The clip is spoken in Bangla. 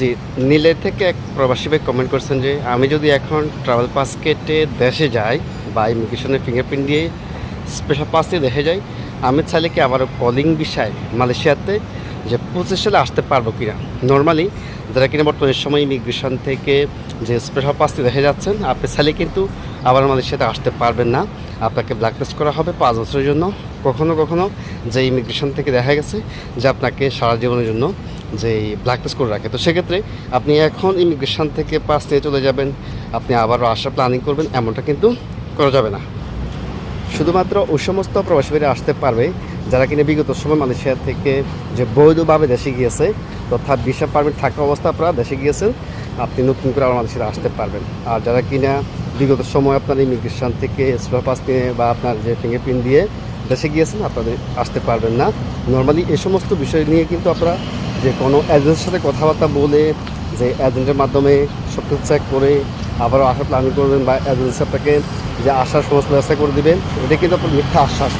জি, নীলের থেকে এক প্রবাসী ভাই কমেন্ট করছেন যে, আমি যদি এখন ট্রাভেল পাস কেটে দেশে যাই বা ইমিগ্রেশনের ফিঙ্গারপ্রিন্ট দিয়ে স্পেশাল পাস দিয়ে দেশে যাই, আমি চাইলে কি আবারও কলিং বিষয় মালয়েশিয়াতে যে পঁচিশ সালে আসতে পারব কিনা? নর্মালি যারা কিনা বর্তমানে সময় ইমিগ্রেশন থেকে যে স্পেশাল পাস দিয়ে দেখে যাচ্ছেন, আপনি চাইলে কিন্তু আবার মালয়েশিয়াতে আসতে পারবেন না। আপনাকে ব্ল্যাক টেস্ট করা হবে পাঁচ বছরের জন্য। কখনো কখনো যে ইমিগ্রেশন থেকে দেখা গেছে যে আপনাকে সারা জীবনের জন্য যে ব্ল্যাক টেস্ট করে রাখে। তো সেক্ষেত্রে আপনি এখন ইমিগ্রেশন থেকে পাস নিয়ে চলে যাবেন। আপনি আবারও আসার প্ল্যানিং করবেন, এমনটা কিন্তু করা যাবে না। শুধুমাত্র ওই সমস্ত প্রবাসীরা আসতে পারবে যারা কিনা বিগত সময় মালয়েশিয়া থেকে যে বৈধভাবে দেশে গিয়েছে তথা ভিসা পারমিট থাকা অবস্থা আপনারা দেশে গিয়েছেন, আপনি নতুন করে আবার মালয়েশিয়া আসতে পারবেন। আর যারা কিনা বিগত সময় আপনার ইমিগ্রেশন থেকে স্পেয়ার পাস নিয়ে বা আপনার যে ফিঙ্গারপ্রিন্ট দিয়ে দেশে গিয়েছেন, আপনাদের আসতে পারবেন না। নর্মালি এই সমস্ত বিষয় নিয়ে কিন্তু আপনারা যে কোনো এজেন্টের সাথে কথাবার্তা বলে যে এজেন্টের মাধ্যমে সব কিছু চেক করে আবারও আসার প্ল্যানিং করবেন বা এজেন্সি আপনাকে যে আসার সমস্ত ব্যবস্থা করে দেবেন, এটা কিন্তু আপনার মিথ্যা আশ্বাস।